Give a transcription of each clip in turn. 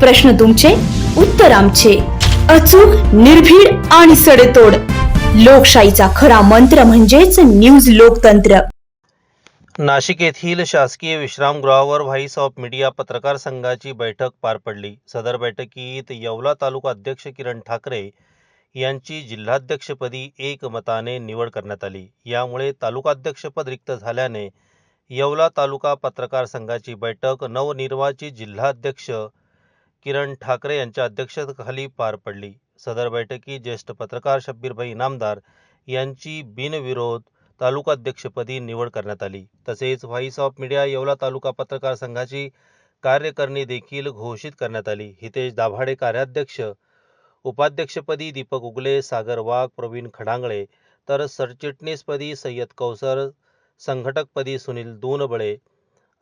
प्रश्न तुमचे उत्तर आमचे. अचूक निर्भीड आणि सडेतोड. लोकशाहीचा खरा मंत्र म्हणजेच न्यूज लोकतंत्र. नाशिक येथील शासकीय विश्रामगृहावर व्हाईस ऑफ मीडिया पत्रकार संघाची बैठक पार पडली. सदर बैठकीत येवला तालुका अध्यक्ष किरण ठाकरे यांची जिल्हाध्यक्षपदी एकमताने निवड करण्यात आली. यामुळे तालुकाध्यक्षपद रिक्त झाल्याने येवला तालुका पत्रकार संघाची बैठक नवनिर्वाचित जिल्हाध्यक्ष किरण ठाकरे यांच्या अध्यक्षतेखाली पार पडली. सदर बैठकीत ज्येष्ठ पत्रकार शब्बीरभाई इनामदार यांची बिनविरोध तालुकाध्यक्षपदी निवड करण्यात आली. तसेच व्हाईस ऑफ मीडिया येवला तालुका पत्रकार संघाची कार्यकारिणी देखील घोषित करण्यात आली. हितेश दाभाडे कार्याध्यक्ष उपाध्यक्षपदी दीपक उगले सागर वाघ प्रवीण खडांगळे तर सरचिटणीसपदी सय्यद कौसर संघटकपदी सुनील दूनबळे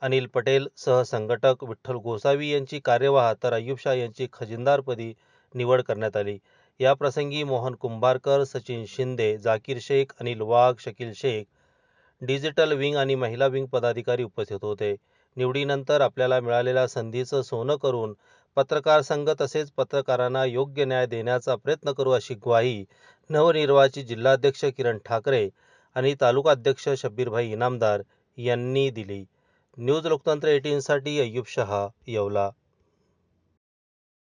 अनिल पटेल सहसंघटक विठ्ठल गोसावी यांची कार्यवाह तर अय्यूब शाह यांची खजिनदारपदी निवड करण्यात आली. याप्रसंगी मोहन कुंभारकर सचिन शिंदे जाकीर शेख अनिल वाघ शकील शेख डिजिटल विंग आणि महिला विंग पदाधिकारी उपस्थित होते. निवडीनंतर आपल्याला मिळालेल्या संधीचं सोनं करून पत्रकार संघ तसेच पत्रकारांना योग्य न्याय देण्याचा प्रयत्न करू अशी ग्वाही नवनिर्वाचित जिल्हाध्यक्ष किरण ठाकरे आणि तालुकाध्यक्ष शब्बीरभाई इनामदार यांनी दिली. न्यूज लोकतंत्र एटीनसाठी अय्यूब शहा येवला.